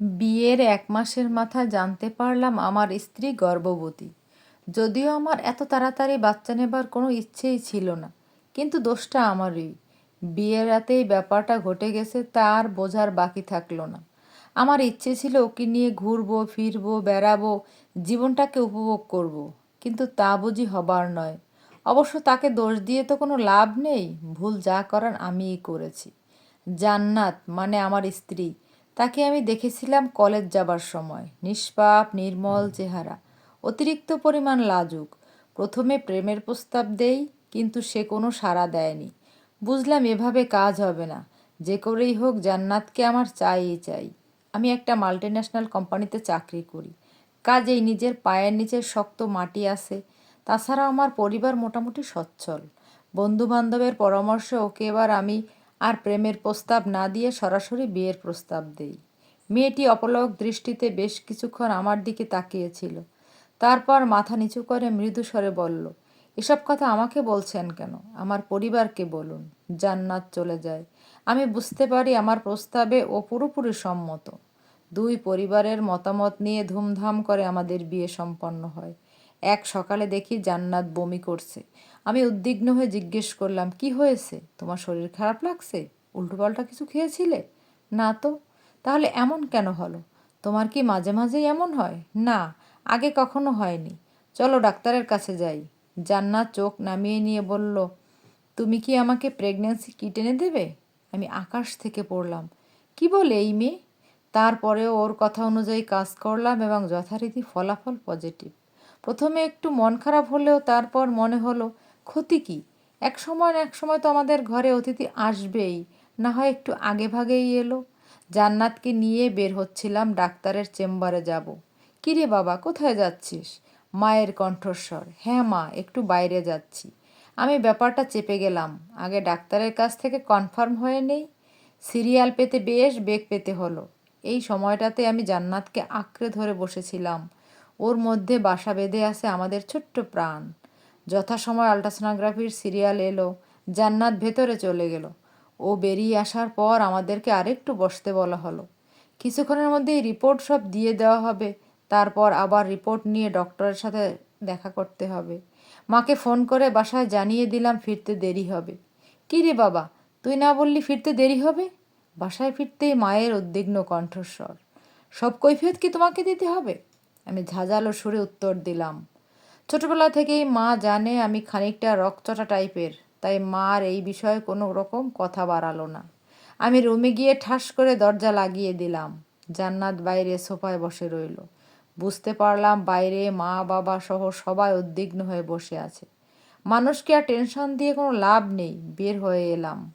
বিয়ের এক মাসের মাথায় জানতে পারলাম আমার স্ত্রী গর্ভবতী। যদিও আমার এত তাড়াতাড়ি বাচ্চা নেবার কোনো ইচ্ছেই ছিল না, কিন্তু দোষটা আমারই। বিয়ের রাতেই ব্যাপারটা ঘটে গেছে তা আর বোঝার বাকি থাকল না। আমার ইচ্ছে ছিল ওকে নিয়ে ঘুরবো, ফিরবো, বেড়াবো, জীবনটাকে উপভোগ করব। কিন্তু তা বুঝি হবার নয়। অবশ্য তাকে দোষ দিয়ে তো কোনো লাভ নেই, ভুল যা করার আমিই করেছি। জান্নাত মানে আমার স্ত্রী। তাকে আমি দেখেছিলাম কলেজ যাবার সময়। নিষ্পাপ, নির্মল চেহারা। অতিরিক্ত পরিমাণ লাজুক। প্রথমে প্রেমের প্রস্তাব দেই, কিন্তু সে কোনো সাড়া দেয়নি। বুঝলাম এভাবে কাজ হবে না। যে করেই হোক জান্নাতকে আমার চাইই চাই। আমি একটা মাল্টি ন্যাশনাল কোম্পানিতে চাকরি করি। কাজেই নিজের পায়ের নিচের শক্ত মাটি আছে। তাছাড়া আমার পরিবার মোটামুটি সচ্ছল। বন্ধু বান্ধবের পরামর্শে ওকে এবার আমি আর প্রেমের প্রস্তাব না দিয়ে সরাসরি বিয়ের প্রস্তাব দেই। মেয়েটি অপলক দৃষ্টিতে বেশ কিছুক্ষণ আমার দিকে তাকিয়েছিল। তারপর মাথা নিচু করে মৃদু স্বরে বলল, এসব কথা আমাকে বলছেন কেন? আমার পরিবারকে বলুন। জান্নাত চলে যায়। আমি বুঝতে পারি আমার প্রস্তাবে ও পুরোপুরি সম্মত। দুই পরিবারের মতামত নিয়ে ধুমধাম করে আমাদের বিয়ে সম্পন্ন হয়। এক সকালে দেখি জান্নাত বমি করছে। আমি উদ্বিগ্ন হয়ে জিজ্ঞেস করলাম, কি হয়েছে? তোমার শরীর খারাপ লাগছে? উল্টোপাল্টা কিছু খেয়েছিলে? না তো। তাহলে এমন কেন হলো? তোমার কি মাঝে মাঝেই এমন হয়? না, আগে কখনো হয়নি। চলো ডাক্তারের কাছে যাই। জান্নাত চোখ নামিয়ে নিয়ে বলল, তুমি কি আমাকে প্রেগন্যান্সি কিট এনে দেবে? আমি আকাশ থেকে পড়লাম। কি বলে এই মেয়ে? তারপরেও ওর কথা অনুযায়ী কাজ করলাম এবং যথারীতি ফলাফল পজিটিভ। প্রথমে একটু মন খারাপ হলেও তারপর মনে হলো, ক্ষতি কী? এক সময় এক সময় তো আমাদের ঘরে অতিথি আসবেই, না হয় একটু আগে ভাগেই এলো। জান্নাতকে নিয়ে বের হচ্ছিলাম ডাক্তারের চেম্বারে যাব। কিরে বাবা, কোথায় যাচ্ছিস? মায়ের কণ্ঠস্বর হ্যাঁ মা, একটু বাইরে যাচ্ছি। আমি ব্যাপারটা চেপে গেলাম। আগে ডাক্তারের কাছ থেকে কনফার্ম হয়ে নেই। সিরিয়াল পেতে বেশ বেগ পেতে হলো। এই সময়টাতে আমি জান্নাতকে আঁকড়ে ধরে বসেছিলাম। ওর মধ্যে বাসা বেঁধে আছে আমাদের ছোট্ট প্রাণ। যথাসময় আলট্রাসোনোগ্রাফির সিরিয়াল এলো, জান্নাত ভেতরে চলে গেল। ও বেরিয়ে আসার পর আমাদেরকে আরেকটু বসতে বলা হলো। কিছুক্ষণের মধ্যেই রিপোর্ট সব দিয়ে দেওয়া হবে, তারপর আবার রিপোর্ট নিয়ে ডক্টরের সাথে দেখা করতে হবে। মাকে ফোন করে বাসায় জানিয়ে দিলাম ফিরতে দেরি হবে। কী রে বাবা, তুই না বললি ফিরতে দেরি হবে? বাসায় ফিরতেই মায়ের উদ্বিগ্ন কণ্ঠস্বর। সব কৈফিয়ত কি তোমাকে দিতে হবে? আমি ঝাঁঝালো সুরে উত্তর দিলাম। ছোটবেলা থেকেই মা জানে আমি খানিকটা রকচটা টাইপের, তাই মার এই বিষয়ে কোনো রকম কথা বাড়ালো না। আমি রুমে গিয়ে ঠাস করে দরজা লাগিয়ে দিলাম। জান্নাত বাইরে সোফায় বসে রইল। বুঝতে পারলাম বাইরে মা, বাবা সহ সবাই উদ্বিগ্ন হয়ে বসে আছে। মানুষকে আর টেনশন দিয়ে কোনো লাভ নেই। বের হয়ে এলাম।